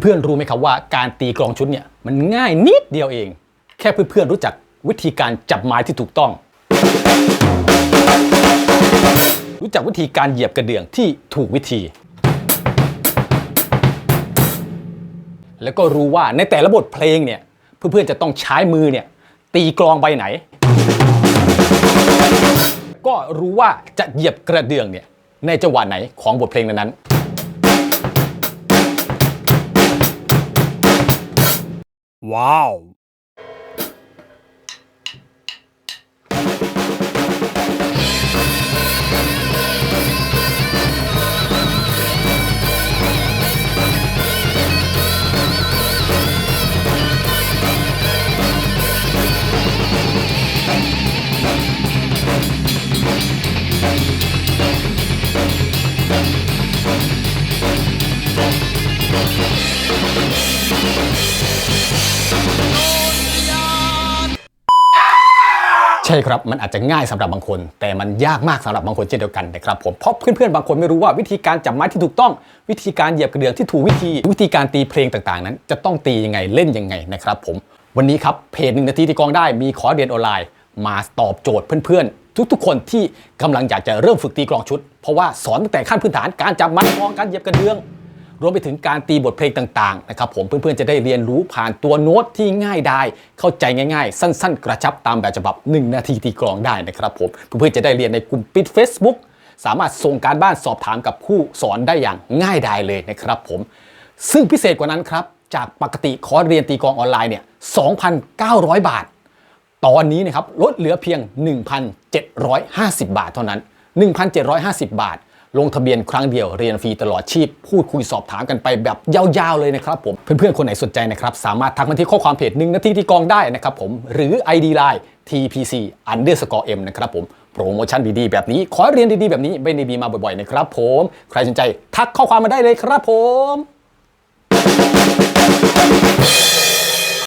เพื่อนๆรู้ไหมครับว่าการตีกลองชุดเนี่ยมันง่ายนิดเดียวเอง แค่เพื่อนๆรู้จักวิธีการจับไม้ที่ถูกต้อง รู้จักวิธีการเหยียบกระเดื่องที่ถูกวิธี แล้วก็รู้ว่าในแต่ละบทเพลงเนี่ยเพื่อนๆจะต้องใช้มือเนี่ยตีกลองใบไหน ก็รู้ว่าจะเหยียบกระเดื่องเนี่ยในจังหวะไหนของบทเพลงนั้นๆ ว้ ช่ครับ มันอาจจะง่ายสำหรับบางคน แต่มันยากมากสำหรับบางคนเช่นเดียวกันนะครับผมเพราะเพื่อนๆบางคนไม่รู้ว่าวิธีการจับไม้ที่ถูกต้อง วิธีการเหยียบกระเดื่องที่ถูกวิธี วิธีการตีเพลงต่างๆ นั้น จะต้องตียังไงเล่นยังไงนะครับผมวันนี้ครับเพจหนึ่งนาทีที่กองได้มีขอเรียนออนไลน์ มาตอบโจทย์เพื่อนๆ ทุกๆ คนที่กำลังอยากจะเริ่มฝึกตีกลองชุด เพราะว่าสอนตั้งแต่ขั้นพื้นฐานการจับไม้กลองการเหยียบกระเดื่อง รวมไปถึงการตีบทเพลงต่างๆนะครับผมเพื่อนๆจะได้เรียนรู้ผ่านตัวโน้ตที่ง่ายได้เข้าใจง่ายๆ สั้นๆ กระชับตามแบบฉบับ 1 นาทีตีกลองได้นะครับผมเพื่อนๆจะได้เรียนในกลุ่มปิด Facebook สามารถส่งการบ้านสอบถามกับผู้สอนได้อย่างง่ายดายเลยนะครับผม ซึ่งพิเศษกว่านั้นครับจากปกติคอร์สเรียนตีกลองออนไลน์เนี่ย 2,900 บาท ตอนนี้นะครับลดเหลือเพียง 1,750 บาทเท่านั้น 1,750 บาท ลงทะเบียนครั้งเดียวเรียนฟรีตลอดชีพ พูดคุยสอบถามกันไปแบบยาวๆเลยนะครับผม เพื่อนๆ คนไหนสนใจนะครับสามารถทักมาที่ข้อความเพจหนึ่งนาทีที่กองได้นะครับผมหรือ ID Line TPC underscore M นะครับผมโปรโมชั่นดีๆ แบบนี้ ขอเรียนดีๆ แบบนี้ไม่ได้มีมาบ่อยๆนะครับผม ใครสนใจทักข้อความมาได้เลยครับผม